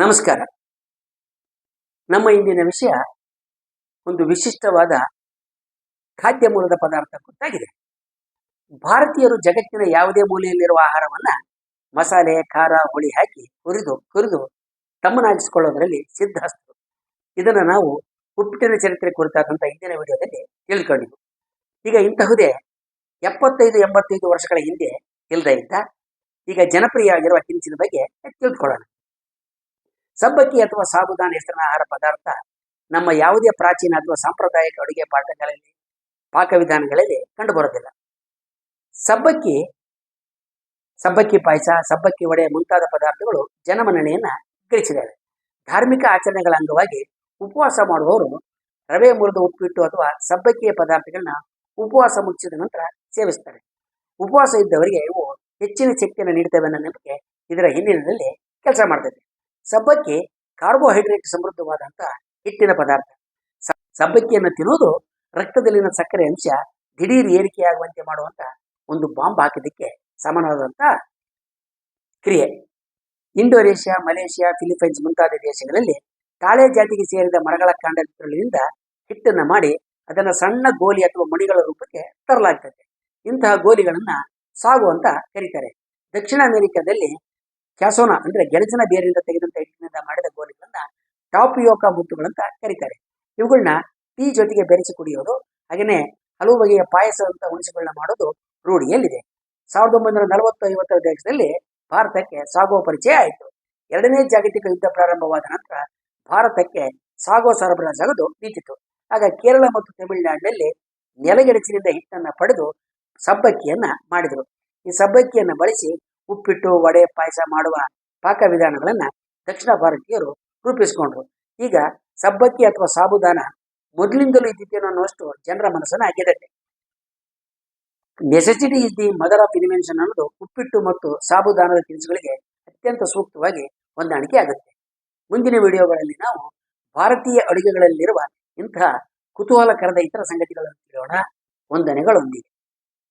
ನಮಸ್ಕಾರ. ನಮ್ಮ ಇಂದಿನ ವಿಷಯ ಒಂದು ವಿಶಿಷ್ಟವಾದ ಖಾದ್ಯ ಮೂಲದ ಪದಾರ್ಥ ಗೊತ್ತಾಗಿದೆ. ಭಾರತೀಯರು ಜಗತ್ತಿನ ಯಾವುದೇ ಮೂಲೆಯಲ್ಲಿರುವ ಆಹಾರವನ್ನ ಮಸಾಲೆ, ಖಾರ, ಹುಳಿ ಹಾಕಿ ಹುರಿದು ಕುರಿದು ತಮ್ಮನಾಗಿಸಿಕೊಳ್ಳೋದರಲ್ಲಿ ಸಿದ್ಧಹಸ್ತರು ಇದನ್ನು ನಾವು ಉಪ್ಪಿಟ್ಟಿನ ಚರಿತ್ರೆ ಕುರಿತಾದಂಥ ಇಂದಿನ ವಿಡಿಯೋದಲ್ಲಿ ತಿಳ್ಕೊಂಡಿದ್ವು. ಈಗ ಇಂತಹುದೇ ಎಪ್ಪತ್ತೈದು, ಎಂಬತ್ತೈದು ವರ್ಷಗಳ ಹಿಂದೆ ಇಲ್ಲದ ಇದ್ದ, ಈಗ ಜನಪ್ರಿಯ ಆಗಿರುವ ತಿನಿಸಿನ ಬಗ್ಗೆ ತಿಳ್ಕೊಳ್ಳೋಣ ಸಬ್ಬಕ್ಕಿ ಅಥವಾ ಸಾಬುದಾನ ಹೆಸರಿನ ಆಹಾರ ಪದಾರ್ಥ ನಮ್ಮ ಯಾವುದೇ ಪ್ರಾಚೀನ ಅಥವಾ ಸಾಂಪ್ರದಾಯಿಕ ಅಡುಗೆ ಪಾಠಗಳಲ್ಲಿ, ಪಾಕವಿಧಾನಗಳಲ್ಲಿ ಕಂಡುಬರುವುದಿಲ್ಲ. ಸಬ್ಬಕ್ಕಿ ಸಬ್ಬಕ್ಕಿ ಪಾಯಸ, ಸಬ್ಬಕ್ಕಿ ವಡೆ ಮುಂತಾದ ಪದಾರ್ಥಗಳು ಜನಮನ್ನಣೆಯನ್ನ ಗಳಿಸಿದ್ದಾವೆ ಧಾರ್ಮಿಕ ಆಚರಣೆಗಳ ಅಂಗವಾಗಿ ಉಪವಾಸ ಮಾಡುವವರು ರವೆ ಮುರಿದ ಉಪ್ಪಿಟ್ಟು ಅಥವಾ ಸಬ್ಬಕ್ಕಿಯ ಪದಾರ್ಥಗಳನ್ನ ಉಪವಾಸ ಮುಚ್ಚಿದ ನಂತರ ಸೇವಿಸ್ತಾರೆ ಉಪವಾಸ ಇದ್ದವರಿಗೆ ಇವು ಹೆಚ್ಚಿನ ಶಕ್ತಿಯನ್ನು ನೀಡ್ತವೆ ಅನ್ನೋ ನಂಬಿಕೆ ಇದರ ಹಿನ್ನೆಲೆಯಲ್ಲಿ ಕೆಲಸ ಮಾಡ್ತದೆ. ಸಬ್ಬಕ್ಕಿ ಕಾರ್ಬೋಹೈಡ್ರೇಟ್ ಸಮೃದ್ಧವಾದಂಥ ಹಿಟ್ಟಿನ ಪದಾರ್ಥ. ಸಬ್ಬಕ್ಕಿಯನ್ನು ತಿನ್ನೋದು ರಕ್ತದಲ್ಲಿನ ಸಕ್ಕರೆ ಅಂಶ ದಿಢೀರ್ ಏರಿಕೆಯಾಗುವಂತೆ ಮಾಡುವಂತ ಒಂದು ಬಾಂಬ್ ಹಾಕಿದ್ದಕ್ಕೆ ಸಮಾನವಾದಂಥ ಕ್ರಿಯೆ. ಇಂಡೋನೇಷ್ಯಾ, ಮಲೇಷ್ಯಾ ಫಿಲಿಪೈನ್ಸ್ ಮುಂತಾದ ದೇಶಗಳಲ್ಲಿ ತಾಳೆ ಜಾತಿಗೆ ಸೇರಿದ ಮರಗಳ ಕಾಂಡಗಳಿಂದ ಹಿಟ್ಟನ್ನು ಮಾಡಿ ಅದನ್ನು ಸಣ್ಣ ಗೋಲಿ ಅಥವಾ ಮಣಿಗಳ ರೂಪಕ್ಕೆ ತರಲಾಗ್ತದೆ. ಇಂತಹ ಗೋಲಿಗಳನ್ನ ಸಾಗು ಅಂತ ಕರೀತಾರೆ. ದಕ್ಷಿಣ ಅಮೆರಿಕದಲ್ಲಿ ಕ್ಯಾಸೋನಾ ಅಂದ್ರೆ ಗೆಣಸಿನ ಬೇರಿಂದ ತೆಗೆದಂತ ಹಿಟ್ಟಿನಿಂದ ಮಾಡಿದ ಗೋಲಿಗಳನ್ನ ಟಾಪಿಯೋಕ ಮುತ್ತುಗಳಂತ ಕರೀತಾರೆ. ಇವುಗಳನ್ನ ಟೀ ಜೊತೆಗೆ ಬೆರೆಸಿ ಕುಡಿಯೋದು ಹಾಗೆಯೇ ಹಲವು ಬಗೆಯ ಪಾಯಸ ಅಂತ ಉಣಿಸುಗಳನ್ನ ಮಾಡೋದು ರೂಢಿಯಲ್ಲಿದೆ. ಸಾವಿರದ ಒಂಬೈನೂರ ನಲವತ್ತು ಐವತ್ತರ ದೇಶದಲ್ಲಿ ಭಾರತಕ್ಕೆ ಸಾಗೋ ಪರಿಚಯ ಆಯಿತು. ಎರಡನೇ ಜಾಗತಿಕ ಯುದ್ಧ ಪ್ರಾರಂಭವಾದ ನಂತರ ಭಾರತಕ್ಕೆ ಸಾಗೋ ಸರಬರಾಜಾಗೋದು ನಿಂತಿತು ಆಗ ಕೇರಳ ಮತ್ತು ತಮಿಳುನಾಡಿನಲ್ಲಿ ನೆಲಗೆಡಚಿನಿಂದ ಹಿಟ್ಟನ್ನು ಪಡೆದು ಸಬ್ಬಕ್ಕಿಯನ್ನ ಮಾಡಿದರು. ಈ ಸಬ್ಬಕ್ಕಿಯನ್ನು ಬಳಸಿ ಉಪ್ಪಿಟ್ಟು, ವಡೆ, ಪಾಯಸ ಮಾಡುವ ಪಾಕ ವಿಧಾನಗಳನ್ನು ದಕ್ಷಿಣ ಭಾರತೀಯರು ರೂಪಿಸಿಕೊಂಡ್ರು. ಈಗ ಸಬ್ಬಕ್ಕಿ ಅಥವಾ ಸಾಬುದಾನ ಮೊದಲಿಂದಲೂ ಇದ್ದಿದ್ದೇನೋ ಅನ್ನುವಷ್ಟು ಜನರ ಮನಸ್ಸನ್ನ ಗೆದ್ದತೆ necessity is the mother of invention ಅನ್ನೋದು ಉಪ್ಪಿಟ್ಟು ಮತ್ತು ಸಾಬುದಾನದ ತಿನಿಸುಗಳಿಗೆ ಅತ್ಯಂತ ಸೂಕ್ತವಾಗಿ ಹೊಂದಾಣಿಕೆ ಆಗುತ್ತೆ. ಮುಂದಿನ ವಿಡಿಯೋಗಳಲ್ಲಿ ನಾವು ಭಾರತೀಯ ಅಡುಗೆಗಳಲ್ಲಿರುವ ಇಂತಹ ಕುತೂಹಲಕರದ ಇತರ ಸಂಗತಿಗಳನ್ನು ತಿಳಿಯೋಣ. ವಂದನೆಗಳೊಂದಿಗೆ